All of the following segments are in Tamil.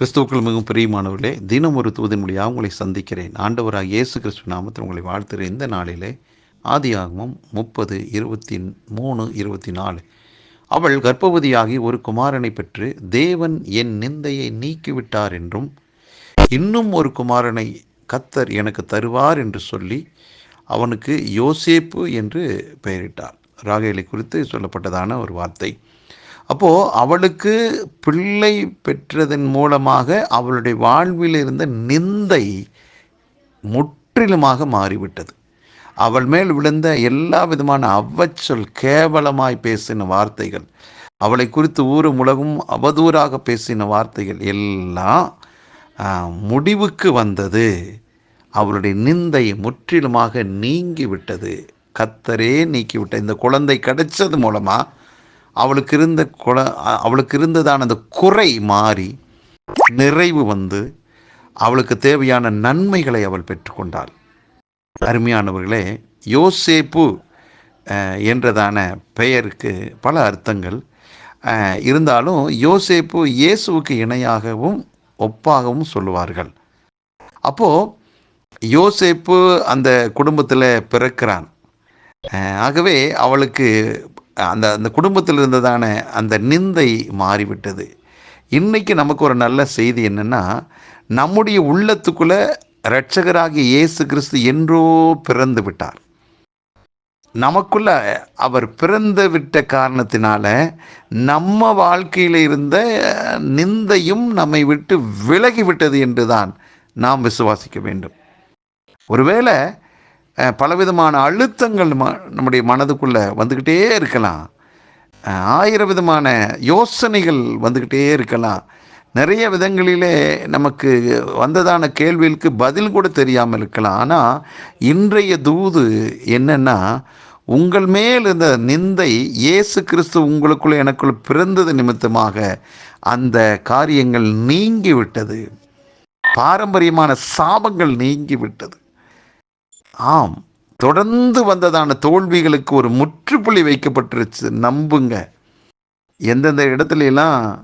கிறிஸ்துவுக்கள் மிகவும் பிரியமானவர்களே தினம் ஒரு தூதின் மொழியாக உங்களை சந்திக்கிறேன். ஆண்டவராக இயேசு கிறிஸ்து நாமத்தில் உங்களை வாழ்த்துகிற இந்த நாளிலே ஆதியாகமம் முப்பது இருபத்தி மூணு இருபத்தி நாலு. அவள் கர்ப்பவதியாகி ஒரு குமாரனை பெற்று தேவன் என் நிந்தையை நீக்கிவிட்டார் என்றும் இன்னும் ஒரு குமாரனை கத்தர் எனக்கு தருவார் என்று சொல்லி அவனுக்கு யோசேப்பு என்று பெயரிட்டார். ராகேலை குறித்து சொல்லப்பட்டதான ஒரு வார்த்தை. அப்போது அவளுக்கு பிள்ளை பெற்றதன் மூலமாக அவளுடைய வாழ்வில் இருந்த நிந்தை முற்றிலுமாக மாறிவிட்டது. அவள் மேல் விழுந்த எல்லா விதமான அவ்வச்சொல் கேவலமாய் பேசின வார்த்தைகள் அவளை குறித்து ஊரும் உலகும் அவதூறாக பேசின வார்த்தைகள் எல்லாம் முடிவுக்கு வந்தது. அவளுடைய நிந்தை முற்றிலுமாக நீங்கிவிட்டது. கத்தரே நீக்கிவிட்ட இந்த குழந்தை கிடைச்சது மூலமாக அவளுக்கு இருந்த குல அவளுக்கு இருந்ததான அந்த குறை மாறி நிறைவு வந்து அவளுக்கு தேவையான நன்மைகளை அவள் பெற்றுக்கொண்டாள். அருமையானவர்களே யோசேப்பு என்றதான பெயருக்கு பல அர்த்தங்கள். இருந்தாலும் யோசேப்பு இயேசுவுக்கு இணையாகவும் ஒப்பாகவும் சொல்லுவார்கள். அப்போது யோசேப்பு அந்த குடும்பத்தில் பிறக்கிறான். ஆகவே அவளுக்கு அந்த அந்த குடும்பத்தில் இருந்ததான அந்த நிந்தை மாறிவிட்டது. இன்றைக்கி நமக்கு ஒரு நல்ல செய்தி என்னென்னா நம்முடைய உள்ளத்துக்குள்ளே இரட்சகராகிய இயேசு கிறிஸ்து என்றோ பிறந்து விட்டார். நமக்குள்ள அவர் பிறந்து விட்ட காரணத்தினால நம்ம வாழ்க்கையில் இருந்த நிந்தையும் நம்மை விட்டு விலகிவிட்டது என்று தான் நாம் விசுவாசிக்க வேண்டும். ஒருவேளை பலவிதமான அழுத்தங்கள் ம நம்முடைய மனதுக்குள்ளே வந்துக்கிட்டே இருக்கலாம். ஆயிரம் விதமான யோசனைகள் வந்துக்கிட்டே இருக்கலாம். நிறைய விதங்களிலே நமக்கு வந்ததான கேள்விகளுக்கு பதில் கூட தெரியாமல் இருக்கலாம். ஆனால் இன்றைய தூது என்னென்னா உங்கள் மேல் இருந்த நிந்தை இயேசு கிறிஸ்து உங்களுக்குள்ளே எனக்குள் பிறந்தது நிமித்தமாக அந்த காரியங்கள் நீங்கி விட்டது. பாரம்பரியமான சாபங்கள் நீங்கி விட்டது. ஆம். தொடர்ந்து வந்ததான தோல்விகளுக்கு ஒரு முற்றுப்புள்ளி வைக்கப்பட்டுருச்சு. நம்புங்க. எந்தெந்த இடத்துலலாம்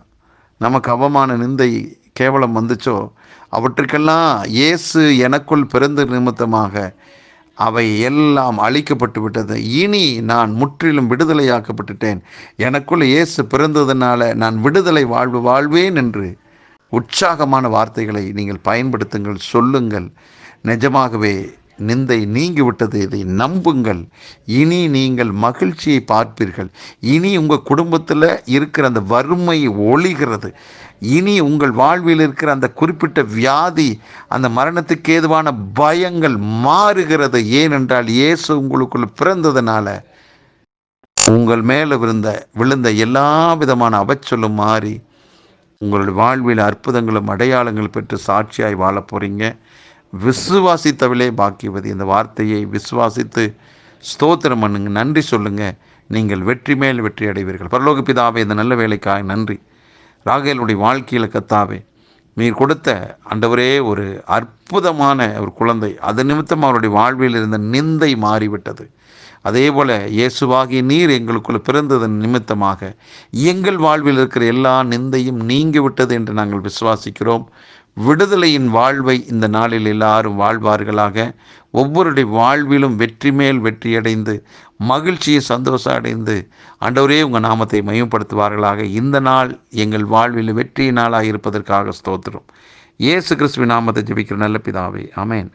நமக்கு அவமான நிந்தை கேவலம் வந்துச்சோ அவற்றுக்கெல்லாம் இயேசு எனக்குள் பிறந்த நிமித்தமாக அவை எல்லாம் அழிக்கப்பட்டு விட்டது. இனி நான் முற்றிலும் விடுதலையாக்கப்பட்டுட்டேன். எனக்குள் இயேசு பிறந்ததுனால நான் விடுதலை வாழ்வு வாழ்வேன் என்று உற்சாகமான வார்த்தைகளை நீங்கள் பயன்படுத்துங்கள் சொல்லுங்கள். நிஜமாகவே நிந்தை நீங்கிவிட்டது. இதை நம்புங்கள். இனி நீங்கள் மகிழ்ச்சியை பார்ப்பீர்கள். இனி உங்கள் குடும்பத்தில் இருக்கிற அந்த வறுமை ஒழிகிறது. இனி உங்கள் வாழ்வில் இருக்கிற அந்த குறிப்பிட்ட வியாதி அந்த மரணத்துக்கு ஏதுவான பயங்கள் மாறுகிறது. ஏனென்றால் இயேசு உங்களுக்குள் பிறந்ததுனால உங்கள் மேலே விழுந்த விழுந்த எல்லா விதமான அவச்சொலும் மாறி உங்களுடைய வாழ்வில் அற்புதங்களும் அடையாளங்கள் பெற்று சாட்சியாய் வாழ போகிறீங்க விசுவாசித்தவளே பாக்கியவதி. இந்த வார்த்தையை விசுவாசித்து ஸ்தோத்திரம் பண்ணுங்க நன்றி சொல்லுங்கள் நீங்கள் வெற்றி மேல் வெற்றி அடைவீர்கள். பரலோக பிதாவே இந்த நல்ல வேலைக்காக நன்றி. ராகேலுடைய வாழ்க்கையில் கத்தாவே நீர் கொடுத்த அண்டவரே ஒரு அற்புதமான ஒரு குழந்தை. அது நிமித்தம் அவருடைய வாழ்வில் இருந்த நிந்தை மாறிவிட்டது. அதே போல் இயேசுவாகிய நீர் எங்களுக்குள்ள பிறந்ததன் நிமித்தமாக எங்கள் வாழ்வில் இருக்கிற எல்லா நிந்தையும் நீங்கிவிட்டது என்று நாங்கள் விசுவாசிக்கிறோம். விடுதலையின் வாழ்வை இந்த நாளில் எல்லாரும் வாழ்வார்களாக. ஒவ்வொருடைய வாழ்விலும் வெற்றி மேல் வெற்றியடைந்து மகிழ்ச்சியை சந்தோஷம் அடைந்து ஆண்டவரே உங்கள் நாமத்தை மையப்படுத்துவார்களாக இந்த நாள் எங்கள் வாழ்வில் வெற்றி நாளாக இருப்பதற்காக ஸ்தோத்திரம். இயேசு கிறிஸ்துவின் நாமத்தை ஜபிக்கிற நல்ல பிதாவே அமேன்